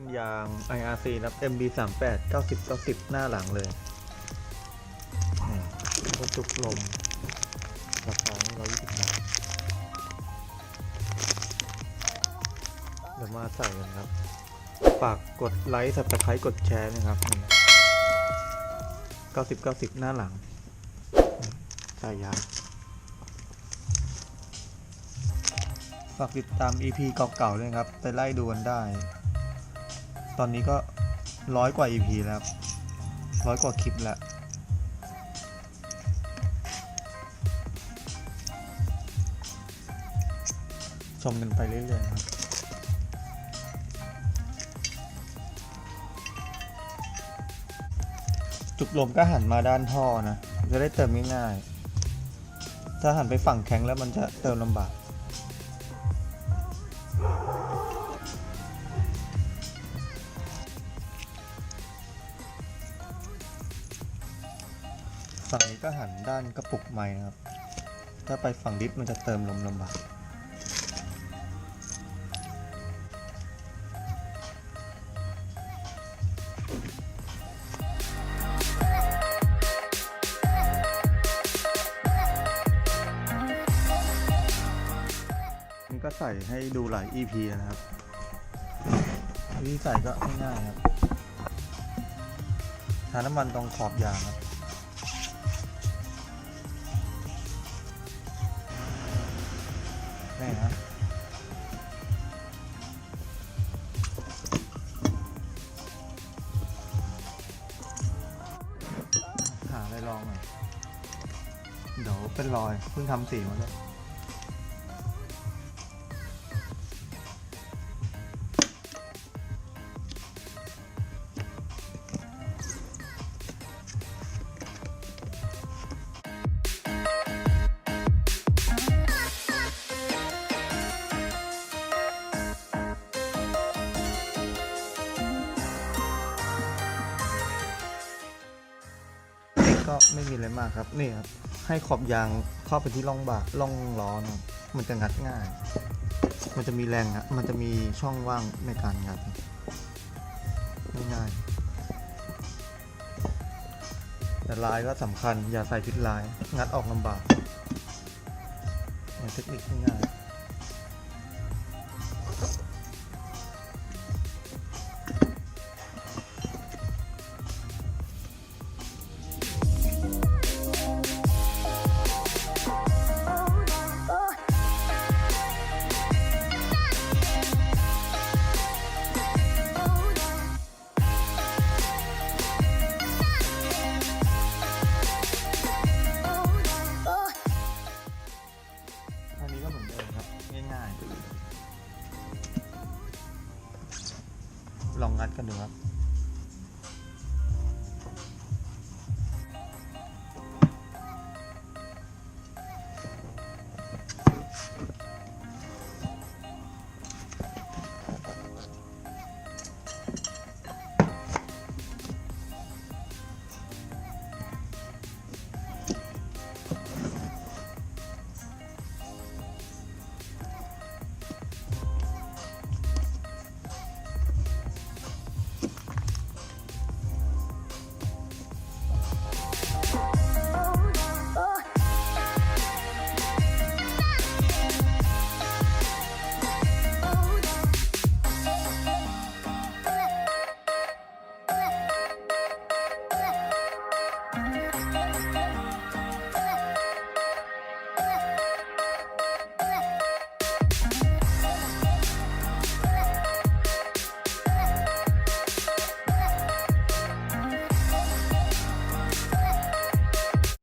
เป็นยาง IRC นะครับ MB 3 8 90 90 หน้าหลังเลยกระจุกลม ราคา120บาทเดี๋ยวมาใส่กันครับ ฝากกดไลค์สับตะไคร้กดแชร์นะครับ 90 90 หน้าหลัง ใส่ยางฝากติดตาม EP เก่าๆด้วยครับ ไปไล่ดูกันได้ ตอนนี้ก็ร้อยกว่า EP แล้วร้อยกว่าคลิปแล้วชมกันไปเรื่อยๆครับ จุกลมก็หันมาด้านท่อนะ จะได้เติมง่ายๆ ถ้าหันไปฝั่งแข็งแล้วมันจะเติมลำบาก ฝั่งนี้ก็หันด้านกระปุกไม้นะครับ ถ้าไปฝั่งดิฟมันจะเติมลมลำบากก็ใส่ให้ดูหลาย EP นะครับวิธีใส่ก็ง่ายๆครับ ทาน้ำมันตรงขอบยางครับ นี่นะหาอะไรลองหน่อยเดี๋ยวเป็นรอยเพิ่งทำสีมาแล้ว ก็ไม่มีอะไรมากครับนี่ครับให้ขอบยางเข้าไปที่ร่องบาร่องล้อนะมันจะงัดง่าย มันจะมีแรงอะมันจะมีช่องว่างในการงัดง่ายแต่ลายก็สำคัญอย่าใส่ผิดลาย งัดออกลำบากเนี่ยเทคนิคง่าย ลองงัดกันดูครับ